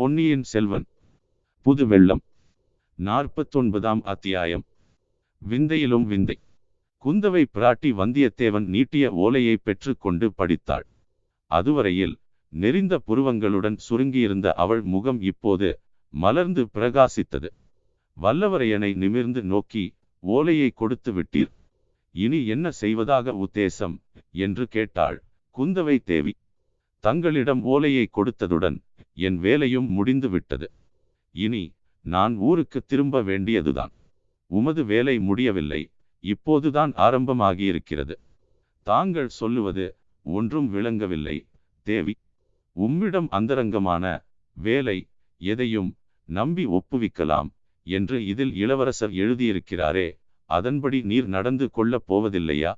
பொன்னியின் செல்வன். புது வெள்ளம். நாற்பத்தொன்பதாம் அத்தியாயம். விந்தையிலும் விந்தை. குந்தவை பிராட்டி வந்தியத்தேவன் நீட்டிய ஓலையை பெற்றுக்கொண்டு படித்தாள். அதுவரையில் நெறிந்த புருவங்களுடன் சுருங்கியிருந்த அவள் முகம் இப்போது மலர்ந்து பிரகாசித்தது. வல்லவரையனை நிமிர்ந்து நோக்கி ஓலையை கொடுத்து விட்டீர். இனி என்ன செய்வதாக உத்தேசம்? என்று கேட்டாள் குந்தவை தேவி. தங்களிடம் ஓலையை கொடுத்ததுடன் என் வேலையும் முடிந்து விட்டது இனி நான் ஊருக்கு திரும்ப வேண்டியதுதான். உமது வேலை முடியவில்லை. இப்போதுதான் ஆரம்பமாகியிருக்கிறது. தாங்கள் சொல்லுவது ஒன்றும் விளங்கவில்லை. தேவி உம்மிடம் அந்தரங்கமான வேலை எதையும் நம்பி ஒப்புவிக்கலாம் என்று இதில் இளவரசர் எழுதியிருக்கிறாரே அதன்படி நீர் நடந்து கொள்ளப் போவதில்லையா?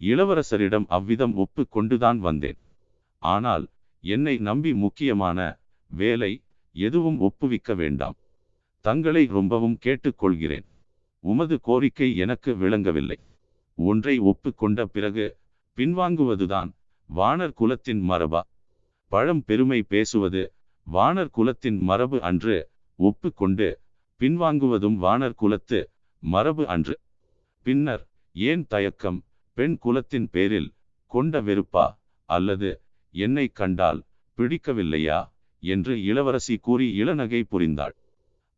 இளவரசரிடம் அவ்விதம் ஒப்பு கொண்டுதான் வந்தேன். ஆனால் என்னை நம்பி முக்கியமான வேலை எதுவும் ஒப்புவிக்க வேண்டாம். தங்களை ரொம்பவும் கேட்டுக்கொள்கிறேன். உமது கோரிக்கை எனக்கு விளங்கவில்லை. ஒன்றை ஒப்புக்கொண்ட பிறகு பின்வாங்குவதுதான் வானர் குலத்தின் மரபா? பழம் பெருமை பேசுவது வானர் குலத்தின் மரபு அன்று ஒப்புக்கொண்டு பின்வாங்குவதும் வானர் குலத்து மரபு அன்று. பின்னர் ஏன் தயக்கம் பெண் குலத்தின் பேரில் கொண்ட வெறுப்பா அல்லது என்னை கண்டால் பிடிக்கவில்லையா? என்று இளவரசி கூறி இளநகை புரிந்தாள்.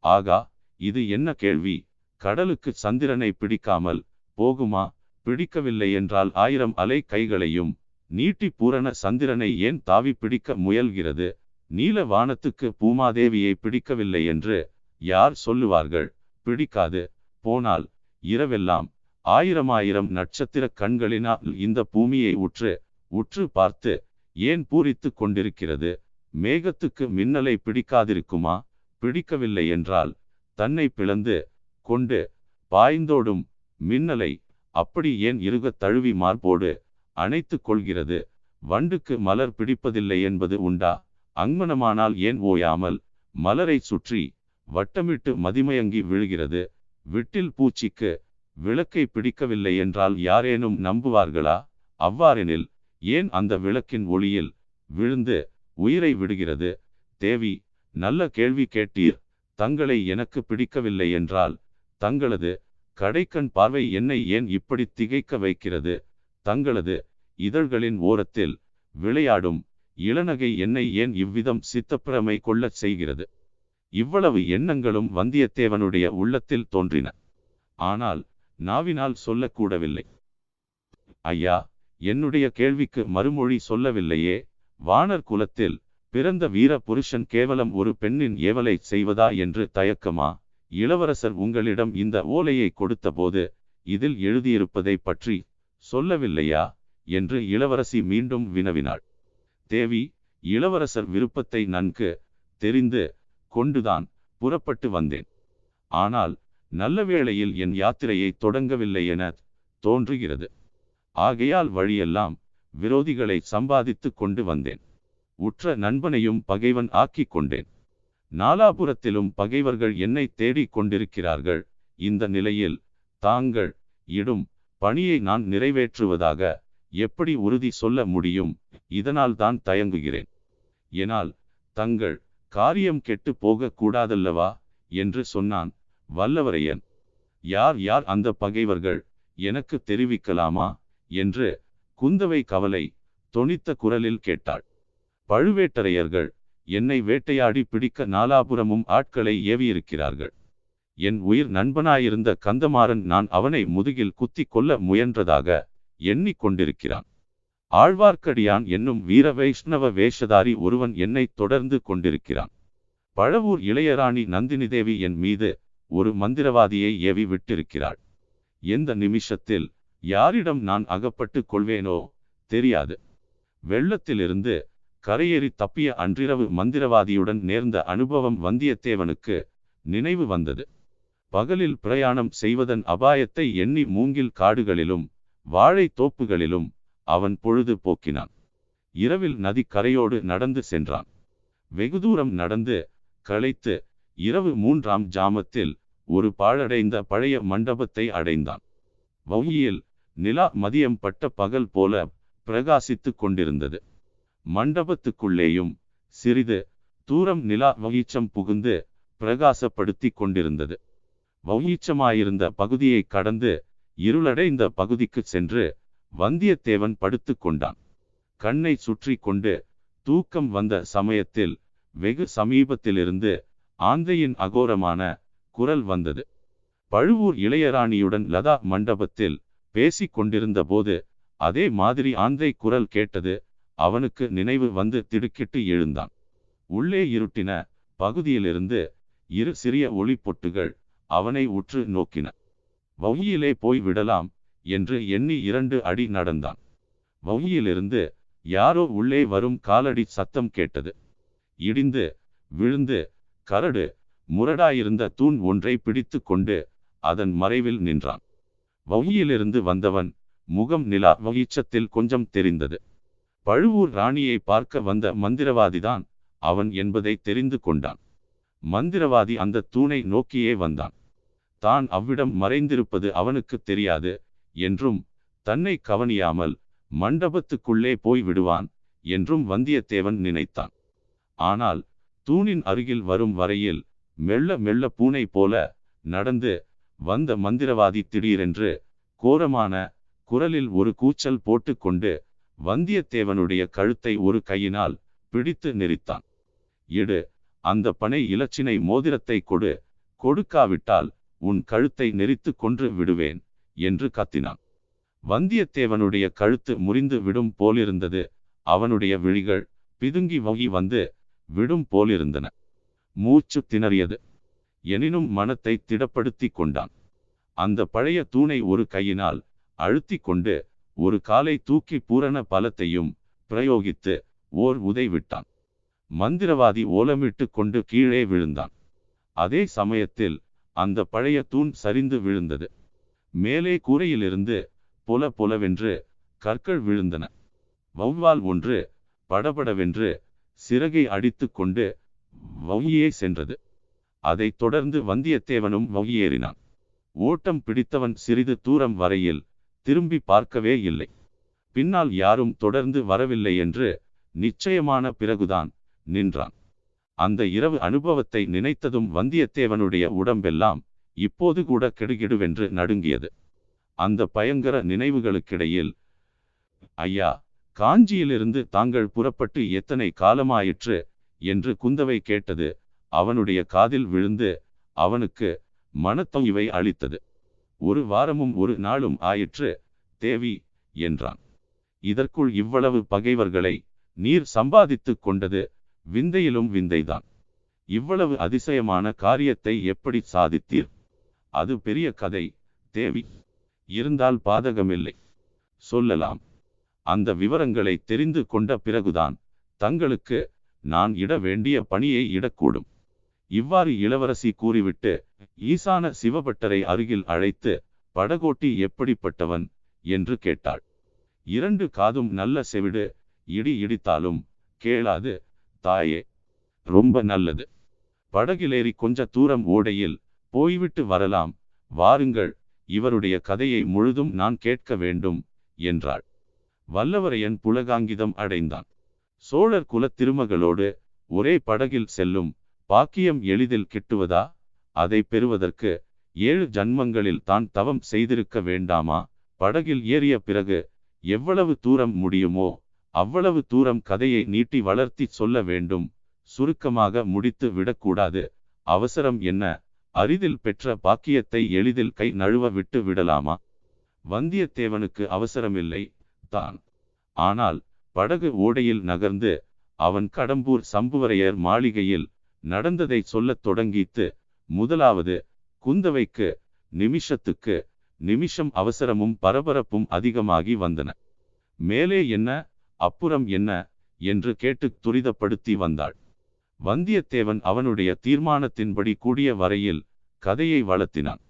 ஆகா இது என்ன கேள்வி? கடலுக்கு சந்திரனை பிடிக்காமல் போகுமா? பிடிக்கவில்லை என்றால் ஆயிரம் அலை கைகளையும் நீட்டி பூரண சந்திரனை ஏன் தாவி பிடிக்க முயல்கிறது? நீல வானத்துக்கு பூமாதேவியை பிடிக்கவில்லை என்று யார் சொல்லுவார்கள்? பிடிக்காது. போனால் இரவெல்லாம் ஆயிரமாயிரம் நட்சத்திர கண்களினால் இந்த பூமியை உற்று உற்று பார்த்து ஏன் பூரித்து கொண்டிருக்கிறது? மேகத்துக்கு மின்னலை பிடிக்காதிருக்குமா? பிடிக்கவில்லை என்றால் தன்னை பிளந்து கொண்டு பாய்ந்தோடும் மின்னலை அப்படி ஏன் இருக தழுவி மார்போடு அணைத்து கொள்கிறது? வண்டுக்கு மலர் பிடிப்பதில்லை என்பது உண்டா? அங்மனமானால் ஏன் ஓயாமல்? மலரை சுற்றி வட்டமிட்டு மதிமயங்கி விழுகிறது. விட்டில் பூச்சிக்கு விளக்கை பிடிக்கவில்லை என்றால் யாரேனும் நம்புவார்களா? அவ்வாறெனில் ஏன் அந்த விளக்கின் ஒளியில் விழுந்து உயிரை விடுகிறது? தேவி நல்ல கேள்வி கேட்டீர். தங்களை எனக்கு பிடிக்கவில்லை என்றால் தங்களது கடைக்கண் பார்வை என்னை ஏன் இப்படி திகைக்க வைக்கிறது? தங்களது இதழ்களின் ஓரத்தில் விளையாடும் இளநகை என்னை ஏன் இவ்விதம் சித்தப்பிரமை கொள்ளச் செய்கிறது? இவ்வளவு எண்ணங்களும் வந்தியத்தேவனுடைய உள்ளத்தில் தோன்றின. ஆனால் நாவினால் சொல்லக்கூடவில்லை. ஐயா என்னுடைய கேள்விக்கு மறுமொழி சொல்லவில்லையே. வானர் குலத்தில் பிறந்த வீர புருஷன் கேவலம் ஒரு பெண்ணின் ஏவலை செய்வதா என்று தயக்கமா? இளவரசர் உங்களிடம் இந்த ஓலையை கொடுத்தபோது இதில் எழுதியிருப்பதை பற்றி சொல்லவில்லையா? என்று இளவரசி மீண்டும் வினவினாள். தேவி இளவரசர் விருப்பத்தை நன்கு தெரிந்து கொண்டுதான் புறப்பட்டு வந்தேன். ஆனால் நல்ல வேளையில் என் யாத்திரையை தொடங்கவில்லை என தோன்றுகிறது. ஆகையால் வழியெல்லாம் விரோதிகளை சம்பாதித்து கொண்டு வந்தேன். உற்ற நண்பனையும் பகைவன் ஆக்கிக் கொண்டேன். நாலாபுரத்திலும் பகைவர்கள் என்னை தேடிக் கொண்டிருக்கிறார்கள். இந்த நிலையில் தாங்கள் இடும் பணியை நான் நிறைவேற்றுவதாக எப்படி உறுதி சொல்ல முடியும்? இதனால் தான் தயங்குகிறேன். எனால் தங்கள் காரியம் கெட்டு போக கூடாதல்லவா? என்று சொன்னான் வல்லவரையன். யார் யார் அந்த பகைவர்கள்? எனக்கு தெரிவிக்கலாமா? என்று குந்தவை கவலை தொனித்த குரலில் கேட்டாள். பழுவேட்டரையர்கள் என்னை வேட்டையாடி பிடிக்க நாலாபுரமும் ஆட்களை ஏவியிருக்கிறார்கள். என் உயிர் நண்பனாயிருந்த கந்தமாறன் நான் அவனை முதுகில் குத்தி கொல்ல முயன்றதாக எண்ணிக் கொண்டிருக்கிறான். ஆழ்வார்க்கடியான் என்னும் வீர வைஷ்ணவ வேஷதாரி ஒருவன் என்னை தொடர்ந்து கொண்டிருக்கிறான். பழவூர் இளையராணி நந்தினி தேவி என் மீது ஒரு மந்திரவாதியை ஏவி விட்டிருக்கிறாள். எந்த நிமிஷத்தில் யாரிடம் நான் அகப்பட்டு கொள்வேனோ தெரியாது. வெள்ளத்திலிருந்து கரையேறி தப்பிய அன்றிரவு மந்திரவாதியுடன் நேர்ந்த அனுபவம் வந்தியத்தேவனுக்கு நினைவு வந்தது. பகலில் பிரயாணம் செய்வதன் அபாயத்தை எண்ணி மூங்கில் காடுகளிலும் வாழை தோப்புகளிலும் அவன் பொழுது போக்கினான். இரவில் நதி கரையோடு நடந்து சென்றான். வெகு தூரம் நடந்து களைத்து இரவு மூன்றாம் ஜாமத்தில் ஒரு பாழடைந்த பழைய மண்டபத்தை அடைந்தான். வௌயியில் நிலா மதியம் பட்ட பகல் போல பிரகாசித்துக் கொண்டிருந்தது. மண்டபத்துக்குள்ளேயும் சிறிது தூரம் நிலா வகிச்சம் புகுந்து பிரகாசப்படுத்தி கொண்டிருந்தது. வகிச்சமாயிருந்த பகுதியை கடந்து இருளடைந்த பகுதிக்கு சென்று வந்தியத்தேவன் படுத்து கொண்டான். கண்ணை சுற்றி கொண்டு தூக்கம் வந்த சமயத்தில் வெகு சமீபத்திலிருந்து ஆந்தையின் அகோரமான குரல் வந்தது. பழுவூர் இளையராணியுடன் லதா மண்டபத்தில் பேசிக் கொண்டிருந்தபோது அதே மாதிரி ஆந்தை குரல் கேட்டது அவனுக்கு நினைவு வந்து திடுக்கிட்டு எழுந்தான். உள்ளே இருட்டின பகுதியிலிருந்து இரு சிறிய ஒளி பொட்டுகள் அவனை உற்று நோக்கின. வவுயிலே போய் விடலாம் என்று எண்ணி இரண்டு அடி நடந்தான். வவுயிலிருந்து யாரோ உள்ளே வரும் காலடி சத்தம் கேட்டது. இடிந்து விழுந்து கரடு முரடாயிருந்த தூண் ஒன்றை பிடித்து கொண்டு அதன் மறைவில் நின்றான். வவுயிலிருந்து வந்தவன் முகம் நிலா வகிச்சத்தில் கொஞ்சம் தெரிந்தது. பழுவூர் ராணியை பார்க்க வந்த மந்திரவாதிதான் அவன் என்பதை தெரிந்து கொண்டான். மந்திரவாதி அந்த தூணை நோக்கியே வந்தான். தான் அவ்விடம் மறைந்திருப்பது அவனுக்கு தெரியாது என்றும் தன்னை கவனியாமல் மண்டபத்துக்குள்ளே போய் விடுவான் என்றும் வந்தியத்தேவன் நினைத்தான். ஆனால் தூணின் அருகில் வரும் வரையில் மெல்ல மெல்ல பூனை போல நடந்து வந்த மந்திரவாதி திடீரென்று கோரமான குரலில் ஒரு கூச்சல் போட்டுக்கொண்டு வந்தியத்தேவனுடைய கழுத்தை ஒரு கையினால் பிடித்து நெரித்தான். இடு அந்த பனை இலச்சினை மோதிரத்தை கொடு கொடுக்காவிட்டால் உன் கழுத்தை நெறித்து கொன்று விடுவேன் என்று கத்தினான். வந்தியத்தேவனுடைய கழுத்து முறிந்து விடும் போலிருந்தது அவனுடைய விழிகள் பிதுங்கி வகி வந்து விடும் போலிருந்தன. மூச்சு திணறியது. எனினும் மனத்தை திடப்படுத்தி கொண்டான். அந்த பழைய தூணை ஒரு கையினால் அழுத்தி கொண்டு ஒரு காலை தூக்கி பூரண பலத்தையும் பிரயோகித்து ஓர் உதை விட்டான். மந்திரவாதி ஓலமிட்டு கொண்டு கீழே விழுந்தான். அதே சமயத்தில் அந்த பழைய தூண் சரிந்து விழுந்தது. மேலே கூரையிலிருந்து புல புலவென்று கற்கள் விழுந்தன. வௌவால் ஒன்று படபடவென்று சிறகை அடித்து கொண்டு வௌயே சென்றது. அதைத் தொடர்ந்து வந்தியத்தேவனும் வௌயேறினான் ஓட்டம் பிடித்தவன் சிறிது தூரம் வரையில் திரும்பி பார்க்கவே இல்லை. பின்னால் யாரும் தொடர்ந்து வரவில்லை என்று நிச்சயமான பிறகுதான் நின்றான். அந்த இரவு அனுபவத்தை நினைத்ததும் வந்தியத்தேவனுடைய உடம்பெல்லாம் இப்போது கூட கெடுகிடுவென்று நடுங்கியது. அந்த பயங்கர நினைவுகளுக்கிடையில் ஐயா காஞ்சியிலிருந்து தாங்கள் புறப்பட்டு எத்தனை காலமாயிற்று? என்று குந்தவை கேட்டது அவனுடைய காதில் விழுந்து அவனுக்கு மனத்தொய்வை அளித்தது. ஒரு வாரமும் ஒரு நாளும் ஆயிற்று தேவி என்றான். இதற்குள் இவ்வளவு பகைவர்களை நீர் சம்பாதித்து கொண்டது விந்தையிலும் விந்தைதான். இவ்வளவு அதிசயமான காரியத்தை எப்படி சாதித்தீர்? அது பெரிய கதை தேவி. இருந்தால் பாதகமில்லை. சொல்லலாம். அந்த விவரங்களை தெரிந்து கொண்ட பிறகுதான் தங்களுக்கு நான் இட வேண்டிய பணியை இடக்கூடும். இவ்வாறு இளவரசி கூறிவிட்டு ஈசான சிவபட்டரை அருகில் அழைத்து படகோட்டி எப்படிப்பட்டவன்? என்று கேட்டாள். இரண்டு காதும் நல்ல செவிடு இடி இடித்தாலும் கேளாது தாயே ரொம்ப நல்லது. படகிலேறி கொஞ்ச தூரம் ஓடையில் போய்விட்டு வரலாம் வாருங்கள் இவருடைய கதையை முழுதும் நான் கேட்க வேண்டும் என்றாள். வல்லவரையன் புலகாங்கிதம் அடைந்தான். சோழர் குல திருமகளோடு ஒரே படகில் செல்லும் பாக்கியம் எளிதில் கிட்டுவதா? அதை பெறுவதற்கு ஏழு ஜன்மங்களில் தான் தவம் செய்திருக்க வேண்டாமா? படகில் ஏறிய பிறகு எவ்வளவு தூரம் முடியுமோ அவ்வளவு தூரம் கதையை நீட்டி வளர்த்தி சொல்ல வேண்டும். சுருக்கமாக முடித்து விடக்கூடாது. அவசரம் என்ன? அரிதில் பெற்ற பாக்கியத்தை எளிதில் கை நழுவ விட்டு விடலாமா? வந்தியத்தேவனுக்கு அவசரமில்லை தான். ஆனால் படகு ஓடையில் நகர்ந்து அவன் கடம்பூர் சம்புவரையர் மாளிகையில் நடந்ததை சொல்லத் தொடங்கித்து முதலாவது குந்தவைக்கு நிமிஷத்துக்கு நிமிஷம் அவசரமும் பரபரப்பும் அதிகமாகி வந்தன. மேலே என்ன அப்புறம் என்ன என்று கேட்டு துரிதப்படுத்தி வந்தாள். வந்தியத்தேவன் அவனுடைய தீர்மானத்தின்படி கூடிய வரையில் கதையை வளர்த்தினான்.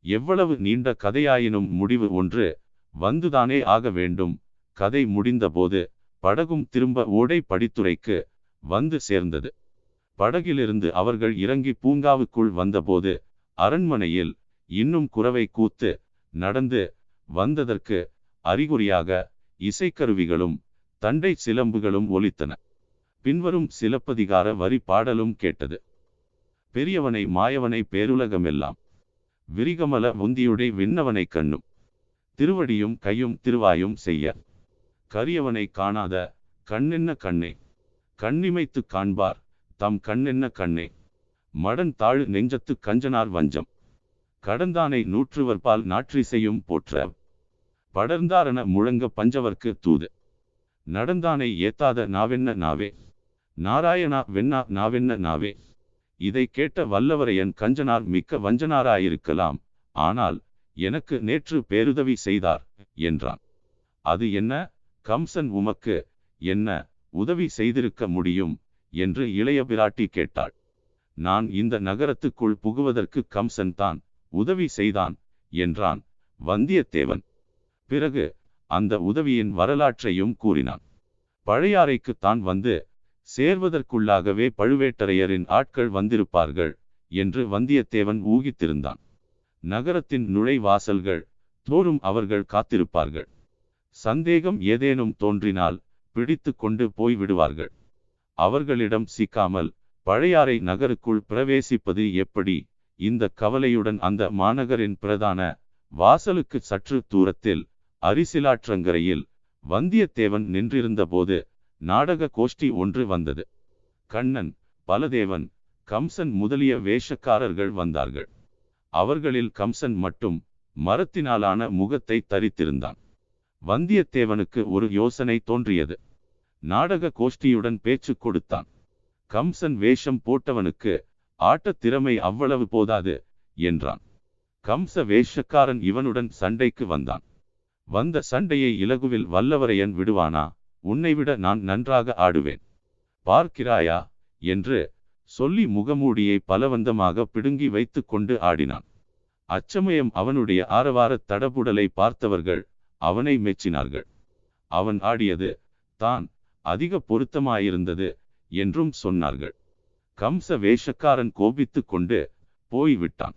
எவ்வளவு நீண்ட கதையாயினும் முடிவு ஒன்று வந்துதானே ஆக வேண்டும். கதை முடிந்தபோது படகும் திரும்ப ஓடை படித்துறைக்கு வந்து சேர்ந்தது. படகிலிருந்து அவர்கள் இறங்கி பூங்காவுக்குள் வந்தபோது அரண்மனையில் இன்னும் குறவை கூத்து நடந்து வந்ததற்கு அறிகுறியாக இசைக்கருவிகளும் தண்டை சிலம்புகளும் ஒலித்தன. பின்வரும் சிலப்பதிகார வரி பாடலும் கேட்டது. பெரியவனை மாயவனை பேருலகமெல்லாம். விரிகமல உந்தியுடை விண்ணவனை கண்ணும். திருவடியும் கையும் திருவாயும் செய்ய. கரியவனை காணாத கண்ணென்ன கண்ணே. கண்ணிமைத்து காண்பார். தம் கண்ணென்ன கண்ணே? மடன் தாழ் நெஞ்சத்து கஞ்சனார் வஞ்சம். கடந்தானை நூற்றுவர்பால் நாற்றிசையும் போற்ற. படர்ந்தாரண முழங்க பஞ்சவர்க்கு தூது. நடந்தானை ஏத்தாத நாவென்ன நாவே? நாராயணா வெண்ணா நாவென்ன நாவே? இதை கேட்ட வல்லவரையன் கஞ்சனார் மிக்க வஞ்சனாராயிருக்கலாம். ஆனால் எனக்கு நேற்று பேருதவி செய்தார் என்றான். அது என்ன? கம்சன் உமக்கு என்ன உதவி செய்திருக்க முடியும்? என்று இளைய பிராட்டி கேட்டாள். நான் இந்த நகரத்துக்குள் புகுவதற்கு கம்சன் தான் உதவி செய்தான் என்றான் வந்தியத்தேவன். பிறகு அந்த உதவியின் வரலாற்றையும் கூறினான். பழையாறைக்கு தான் வந்து சேர்வதற்குள்ளாகவே பழுவேட்டரையரின் ஆட்கள் வந்திருப்பார்கள் என்று வந்தியத்தேவன் ஊகித்திருந்தான். நகரத்தின் நுழைவாசல்கள் தோறும் அவர்கள் காத்திருப்பார்கள். சந்தேகம் ஏதேனும் தோன்றினால் பிடித்து கொண்டு போய் விடுவார்கள் அவர்களிடம் சிக்காமல் பழையாறை நகருக்குள் பிரவேசிப்பது எப்படி? இந்த கவலையுடன் அந்த மாநகரின் பிரதான வாசலுக்கு சற்று தூரத்தில் அரிசிலாற்றங்கரையில் வந்தியத்தேவன் நின்றிருந்தபோது நாடக கோஷ்டி ஒன்று வந்தது. கண்ணன் பலதேவன் கம்சன் முதலிய வேஷக்காரர்கள் வந்தார்கள். அவர்களில் கம்சன் மட்டும் மரத்தினாலான முகத்தை தரித்திருந்தான். வந்தியத்தேவனுக்கு ஒரு யோசனை தோன்றியது. நாடக கோஷ்டியுடன் பேச்சு கொடுத்தான். கம்சன் வேஷம் போட்டவனுக்கு ஆட்டத் திறமை அவ்வளவு போதாது என்றான். கம்ச வேஷக்காரன் இவனுடன் சண்டைக்கு வந்தான். வந்த சண்டையை இலகுவில் வல்லவரையன் விடுவானா? உன்னை விட நான் நன்றாக ஆடுவேன். பார்க்கிறாயா? என்று சொல்லி முகமூடியை பலவந்தமாக பிடுங்கி வைத்து கொண்டு ஆடினான். அச்சமயம் அவனுடைய ஆரவார தடபுடலை பார்த்தவர்கள் அவனை மெச்சினார்கள். அவன் ஆடியது தான் அதிக பொருத்தமாயிருந்தது என்றும் சொன்னார்கள். கம்ச வேஷக்காரன் கோபித்து கொண்டு போய்விட்டான்.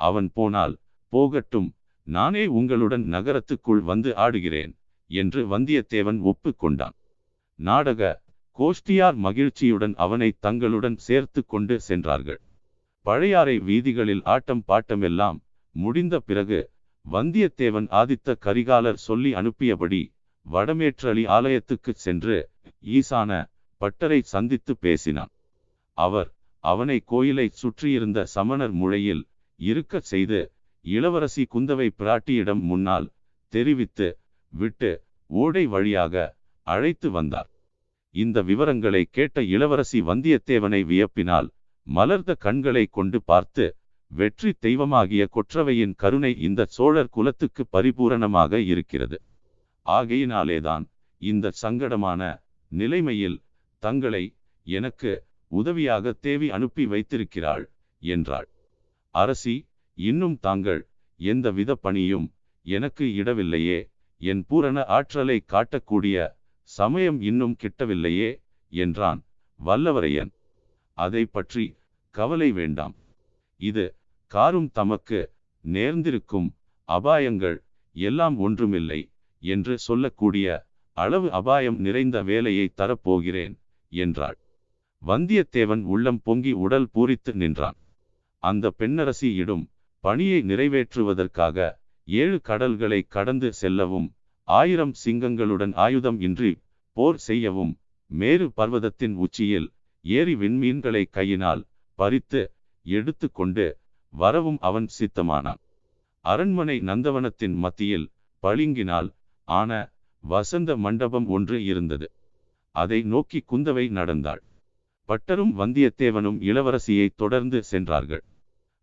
அவன் போனால் போகட்டும் நானே உங்களுடன் நகரத்துக்குள் வந்து ஆடுகிறேன் என்று வந்தியத்தேவன் ஒப்புக்கொண்டான். நாடக கோஷ்டியார் மகிழ்ச்சியுடன் அவனை தங்களுடன் சேர்த்து கொண்டு சென்றார்கள். பழையாறை வீதிகளில் ஆட்டம் பாட்டமெல்லாம் முடிந்த பிறகு வந்தியத்தேவன் ஆதித்த கரிகாலர் சொல்லி அனுப்பியபடி வடமேற்றலி ஆலயத்துக்குச் சென்று ஈசான பட்டரை சந்தித்து பேசினான். அவர் அவனை கோயிலை சுற்றியிருந்த சமணர் முழையில் இருக்கச் செய்து இளவரசி குந்தவை பிராட்டியிடம் முன்னால் தெரிவித்து விட்டு ஓடை வழியாக அழைத்து வந்தார். இந்த விவரங்களை கேட்ட இளவரசி வந்தியத்தேவனை வியப்பினால் மலர்ந்த கண்களை கொண்டு பார்த்து வெற்றி தெய்வமாகிய கொற்றவையின் கருணை இந்த சோழர் குலத்துக்கு பரிபூரணமாக இருக்கிறது. ஆகையினாலேதான் இந்த சங்கடமான நிலைமையில் தங்களை எனக்கு உதவியாக தேவி அனுப்பி வைத்திருக்கிறாள் என்றாள். அரசி இன்னும் தாங்கள் எந்த வித பணியும் எனக்கு இடவில்லையே என் பூரண ஆற்றலை காட்டக்கூடிய சமயம் இன்னும் கிட்டவில்லையே என்றான் வல்லவரையன். அதை பற்றி கவலை வேண்டாம். இது காரும் தமக்கு நேர்ந்திருக்கும் அபாயங்கள் எல்லாம் ஒன்றுமில்லை. என்று சொல்லக்கூடிய அளவு அபாயம் நிறைந்த வேலையை தரப்போகிறேன் என்றாள். வந்தியத்தேவன் உள்ளம் பொங்கி உடல் பூரித்து நின்றான். அந்த பெண்ணரசி இடும் பணியை நிறைவேற்றுவதற்காக ஏழு கடல்களை கடந்து செல்லவும் ஆயிரம் சிங்கங்களுடன் ஆயுதம் இன்றி போர் செய்யவும் மேரு பர்வதத்தின் உச்சியில் ஏறி விண்மீன்களை கையினால் பறித்து எடுத்து கொண்டு வரவும் அவன் சித்தமானான். அரண்மனை நந்தவனத்தின் மத்தியில் பளிங்கினால் ஆன வசந்த மண்டபம் ஒன்று இருந்தது. அதை நோக்கி குந்தவை நடந்தாள். பட்டரும் வந்தியத்தேவனும் இளவரசியை தொடர்ந்து சென்றார்கள்.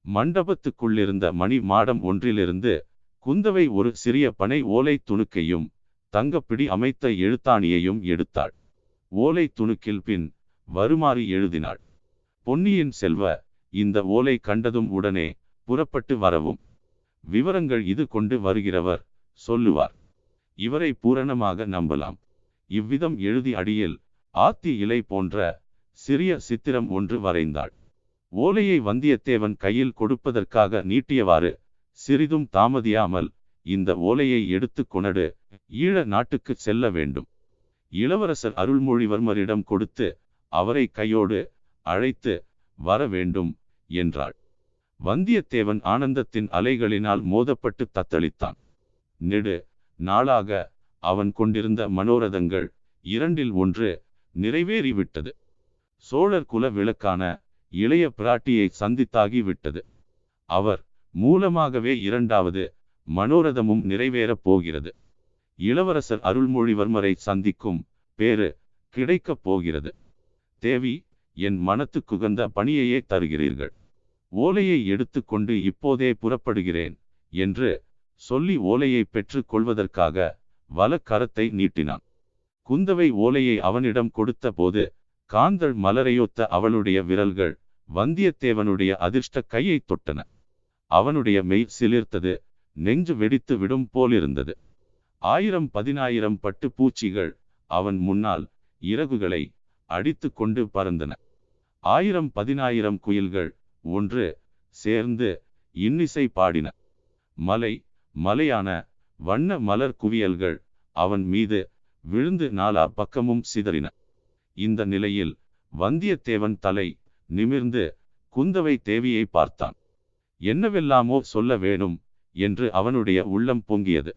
மண்டபத்துக்குள்ளிருந்த மணி மாடம் ஒன்றிலிருந்து குந்தவை ஒரு சிறிய பனை ஓலை துணுக்கையும் தங்கப்பிடி அமைத்த எழுத்தாணியையும் எடுத்தாள். ஓலை துணுக்கில் பின் வருமாறு எழுதினாள். பொன்னியின் செல்வ இந்த ஓலை கண்டதும் உடனே புறப்பட்டு வரவும். விவரங்கள் இது கொண்டு வருகிறவர் சொல்லுவார். இவரை பூரணமாக நம்பலாம். இவ்விதம் எழுதி அடியில் ஆத்தி இலை போன்ற சிறிய சித்திரம் ஒன்று வரைந்தாள். ஓலையை வந்தியத்தேவன் கையில் கொடுப்பதற்காக நீட்டியவாறு சிறிதும் தாமதியாமல் இந்த ஓலையை எடுத்து கொணடு ஈழ நாட்டுக்கு செல்ல வேண்டும். இளவரசர் அருள்மொழிவர்மரிடம் கொடுத்து அவரை கையோடு அழைத்து வர வேண்டும் என்றாள். வந்தியத்தேவன் ஆனந்தத்தின் அலைகளினால் மோதப்பட்டு தத்தளித்தான். நெடு நாளாக அவன் கொண்டிருந்த மனோரதங்கள் இரண்டில் ஒன்று நிறைவேறிவிட்டது. சோழர் குல விளக்கான இளைய பிராட்டியை சந்தித்தாகி விட்டது அவர் மூலமாகவே இரண்டாவது மனோரதமும் நிறைவேறப் போகிறது. இளவரசர் அருள்மொழிவர்மரை சந்திக்கும் பேரு கிடைக்கப் போகிறது. தேவி என் மனத்துக்குகந்த பணியையே தருகிறீர்கள். ஓலையை எடுத்துக்கொண்டு இப்போதே புறப்படுகிறேன் என்று சொல்லி ஓலையை பெற்று கொள்வதற்காக வல கரத்தை நீட்டினான். குந்தவை ஓலையை அவனிடம் கொடுத்த போது காந்தள் மலரையொத்த அவளுடைய விரல்கள் வந்தியத்தேவனுடைய அதிர்ஷ்ட கையை தொட்டன. அவனுடைய மெய் சிலிர்த்தது நெஞ்சு வெடித்து விடும் போலிருந்தது. ஆயிரம் பதினாயிரம் பட்டு பூச்சிகள் அவன் முன்னால் இறகுகளை அடித்து கொண்டு பறந்தன. ஆயிரம் பதினாயிரம் குயில்கள் ஒன்று சேர்ந்து இன்னிசை பாடின. மலை மலையான வண்ண மலர் குவியல்கள் அவன் மீது விழுந்து நாலா பக்கமும் சிதறின. இந்த நிலையில் வந்தியத்தேவன் தலை நிமிர்ந்து குந்தவை தேவியை பார்த்தான். என்னவெல்லாமோ சொல்ல வேணும் என்று அவனுடைய உள்ளம் பொங்கியது.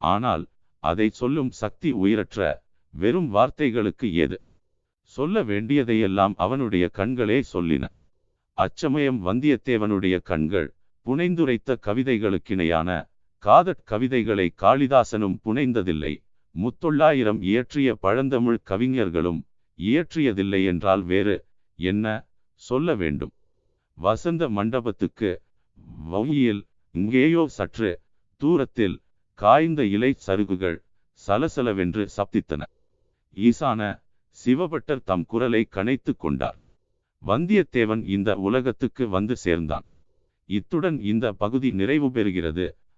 ஆனால் அதை சொல்லும் சக்தி உயிரற்ற வெறும் வார்த்தைகளுக்கு ஏது? சொல்ல வேண்டியதையெல்லாம் அவனுடைய கண்களே சொல்லின. அச்சமயம் வந்தியத்தேவனுடைய கண்கள் புனைந்துரைத்த கவிதைகளுக்கிணையான காதற் கவிதைகளை காளிதாசனும் புனைந்ததில்லை. முத்தொள்ளாயிரம் இயற்றிய பழந்தமிழ் கவிஞர்களும் இயற்றியதில்லை என்றால் வேறு என்ன சொல்ல வேண்டும்? வசந்த மண்டபத்துக்கு வௌயியில் இங்கேயோ சற்று தூரத்தில் காய்ந்த இலை சருகுகள் சலசலவென்று சப்தித்தன. ஈசான சிவபட்டர் தம் குரலை கணைத்து கொண்டார். வந்தியத்தேவன் இந்த உலகத்துக்கு வந்து சேர்ந்தான். இத்துடன் இந்த பகுதி நிறைவு பெறுகிறது.